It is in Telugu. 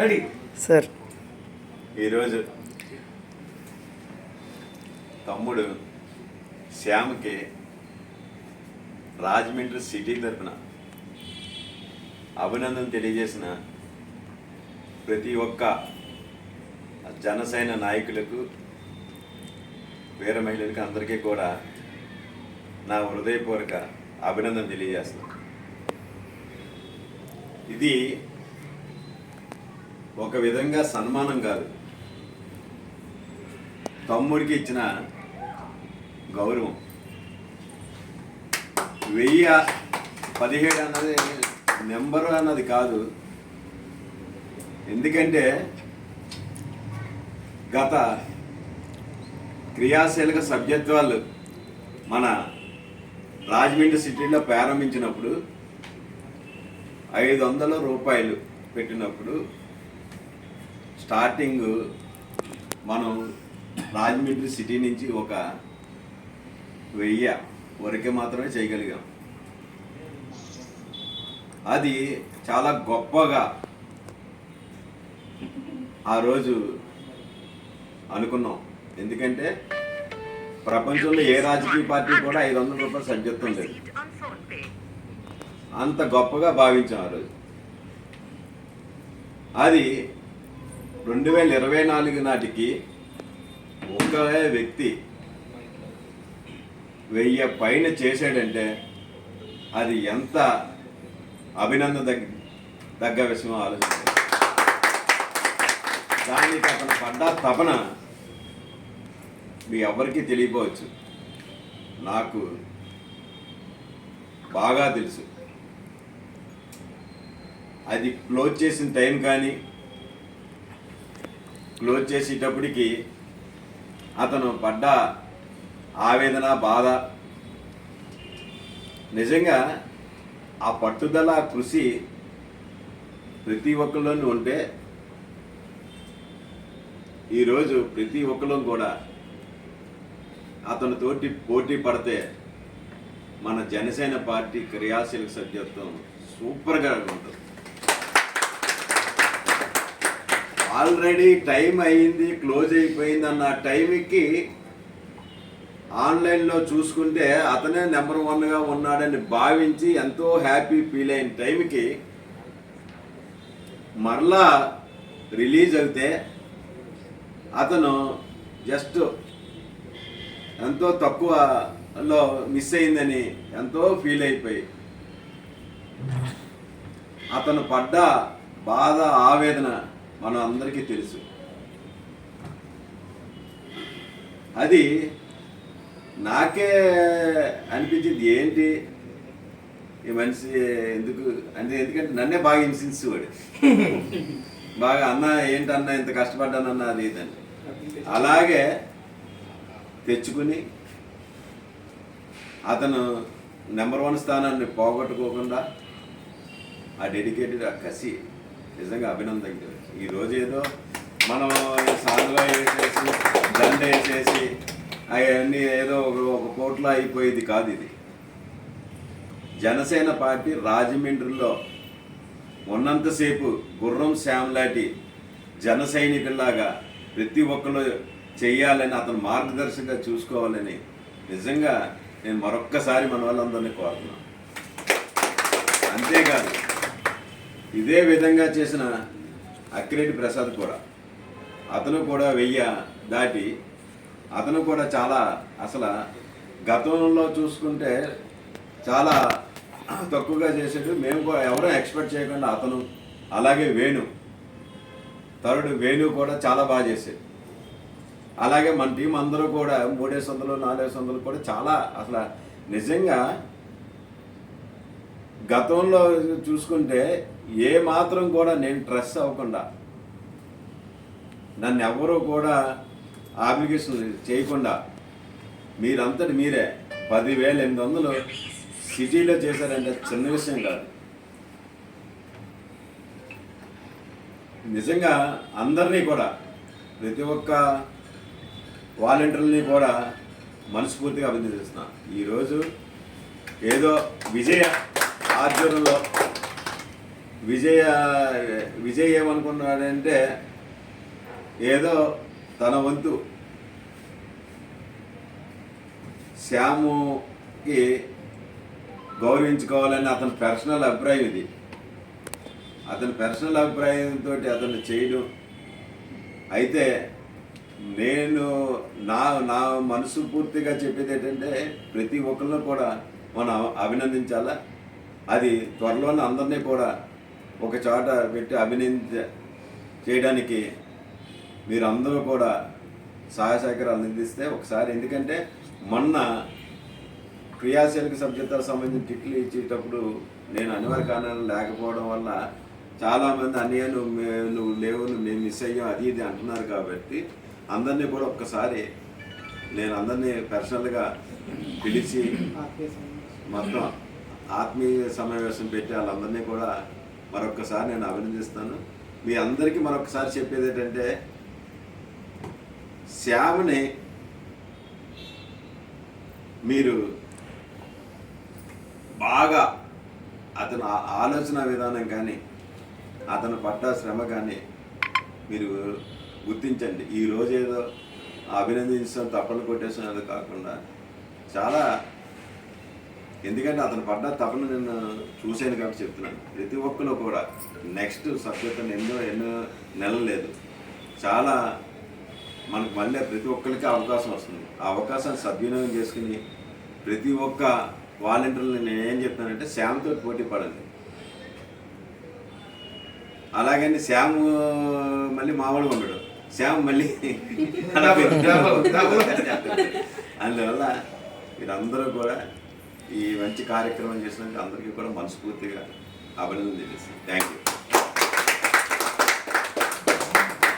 రెడీ? సార్. ఈరోజు తమ్ముడు శ్యామ్కి రాజమండ్రి సిటీ తరఫున అభినందన తెలియజేసిన ప్రతి ఒక్క జనసేన నాయకులకు వీర మహిళలకు అందరికీ కూడా నా హృదయపూర్వక అభినందన తెలియజేస్తున్నాను. ఇది ఒక విధంగా సన్మానం కాదు. తమ్ముడికి ఇచ్చిన గౌరవం. వెయ్యి పదిహేడు అన్నది నెంబరు అన్నది కాదు. ఎందుకంటే గత క్రియాశీలక సభ్యత్వాలు మన రాజమండ్రి సిటీలో ప్రారంభించినప్పుడు ఐదు వందల రూపాయలు పెట్టినప్పుడు స్టార్టింగ్ మనం రాజమండ్రి సిటీ నుంచి ఒక వెయ్యి వరకే మాత్రమే చేయగలిగాం. అది చాలా గొప్పగా ఆ రోజు అనుకున్నాం. ఎందుకంటే ప్రపంచంలో ఏ రాజకీయ పార్టీ కూడా ఐదు వందల రూపాయలు సభ్యత్వం లేదు. అంత గొప్పగా భావించాం ఆ రోజు. అది రెండు వేల ఇరవై నాలుగు నాటికి ఒక వ్యక్తి వెయ్యి పైన చేశాడంటే అది ఎంత అభినందన దగ్గ తగ్గ విషయం ఆలోచించాలి దానికి అతను పడ్డ తపన మీ ఎవరికీ తెలియపోవచ్చు నాకు బాగా తెలుసు. అది క్లోజ్ చేసిన టైం కానీ క్లోజ్ చేసేటప్పటికి అతను పడ్డ ఆవేదన బాధ నిజంగా ఆ పట్టుదల ఆ కృషి ప్రతి ఒక్కరిలోనూ ఉంటే ఈరోజు ప్రతి ఒక్కరు కూడా అతనితోటి పోటీ పడితే మన జనసేన పార్టీ క్రియాశీలక సభ్యత్వం సూపర్గా ఉంటుంది. ఆల్రెడీ టైం అయింది క్లోజ్ అయిపోయింది అన్న టైంకి ఆన్లైన్లో చూసుకుంటే అతనే నెంబర్ వన్గా ఉన్నాడని భావించి ఎంతో హ్యాపీ ఫీల్ అయిన టైంకి మరలా రిలీజ్ అయితే అతను జస్ట్ ఎంతో తక్కువలో మిస్ అయిందని ఎంతో ఫీల్ అయిపోయి అతను పడ్డ బాధ ఆవేదన మనం అందరికీ తెలుసు. అది నాకే అనిపించింది ఏంటి? ఈ మనిషి ఎందుకు అంటే ఎందుకంటే నన్నే బాగా హింసించేవాడు. బాగా అన్న ఏంటన్నా ఇంత కష్టపడ్డానన్న అది ఇదని అలాగే తెచ్చుకుని అతను నెంబర్ వన్ స్థానాన్ని పోగొట్టుకోకుండా ఆ డెడికేటెడ్ ఆ కసి నిజంగా అభినందన ఈ రోజు ఏదో మనం సాల్వా వేసేసి దండ వేసేసి అవన్నీ ఏదో ఒక ఒక కోట్లో అయిపోయేది కాదు ఇది. జనసేన పార్టీ రాజమండ్రిలో ఉన్నంతసేపు గుర్రం శ్యామ్లాటి జన సైనికుల్లాగా ప్రతి ఒక్కరు చెయ్యాలని అతను మార్గదర్శకంగా చూసుకోవాలని నిజంగా నేను మరొక్కసారి మన వాళ్ళందరినీ కోరుతున్నాను. అంతేకాదు ఇదే విధంగా చేసిన అక్కిరెడ్డి ప్రసాద్ కూడా. అతను కూడా వెయ్యి దాటి అతను కూడా చాలా అసలు గతంలో చూసుకుంటే చాలా తక్కువగా చేసాడు. మేము కూడా ఎవరూ ఎక్స్పెక్ట్ చేయకుండా అతను అలాగే వేణు తరుడు వేణు కూడా చాలా బాగా చేశాడు అలాగే మన టీం అందరూ కూడా మూడేసి వందలు నాలుగేసి వందలు కూడా చాలా అసలు నిజంగా గతంలో చూసుకుంటే ఏ మాత్రం కూడా నేను స్ట్రెస్ అవ్వకుండా నన్ను ఎవరూ కూడా అప్లికేషన్ చేయకుండా మీరంతటి మీరే పదివేల ఎనిమిది వందలు సిటీలో చేశారంటే చిన్న విషయం కాదు. నిజంగా అందరినీ కూడా ప్రతి ఒక్క వాలంటీర్లని కూడా మనస్ఫూర్తిగా అభినందిస్తున్నా ఈరోజు ఏదో విజయ ఆధ్వర్యంలో విజయ విజయ్ ఏమనుకున్నాడంటే ఏదో తన వంతు. శ్యాముకి గౌరవించుకోవాలని అతని పర్సనల్ అభిప్రాయం ఇది. అతని పర్సనల్ అభిప్రాయంతో అతను చేయడం. అయితే నేను నా నా మనసు పూర్తిగా చెప్పేది ఏంటంటే ప్రతి ఒక్కరిని కూడా మనం అభినందించాలా? అది త్వరలోనే అందరినీ కూడా ఒక చోట పెట్టి అభినంద చేయడానికి మీరు అందరూ కూడా సహాయ సహకారాలు అందిస్తే ఒకసారి. ఎందుకంటే మొన్న క్రియాశీలక సభ్యతకు సంబంధించిన టిట్లు ఇచ్చేటప్పుడు నేను అనివార్య కారణాలు లేకపోవడం వల్ల చాలామంది అన్నయ్య నువ్వు నువ్వు లేవు నువ్వు మేము మిస్ అయ్యాం అది ఇది అంటున్నారు కాబట్టి అందరినీ కూడా ఒక్కసారి నేను అందరినీ పర్సనల్గా పిలిచి మొత్తం ఆత్మీయ సమావేశం పెట్టి వాళ్ళందరినీ కూడా మరొక్కసారి నేను అభినందిస్తాను. మీ అందరికీ మరొకసారి చెప్పేది ఏంటంటే శ్యామని మీరు బాగా అతను ఆలోచన విధానం కానీ అతను పడ్డ శ్రమ కానీ మీరు గుర్తించండి. ఈ రోజు ఏదో అభినందించడం తప్పలు కొట్టేసినది కాకుండా చాలా ఎందుకంటే అతను పడ్డ తపన నేను చూశాను కాబట్టి చెప్తున్నాను. ప్రతి ఒక్కరు కూడా నెక్స్ట్ సభ్యతను ఎన్నో ఎన్నో నెలలు లేదు. చాలా మనకు మళ్ళీ ప్రతి ఒక్కరికి అవకాశం వస్తుంది. ఆ అవకాశాన్ని సద్వినియోగం చేసుకుని ప్రతి ఒక్క వాలంటీర్లు నేను ఏం చెప్తానంటే శ్యామ్తో పోటీ పడండి. అలాగని శ్యామ్ మళ్ళీ మామూలుగా ఉండడు. శ్యామ్ మళ్ళీ అందువల్ల మీరందరూ కూడా ఈ మంచి కార్యక్రమం చేసినందుకు అందరికీ కూడా మనస్ఫూర్తిగా అభినందన తెలియజేస్తాను థ్యాంక్ యూ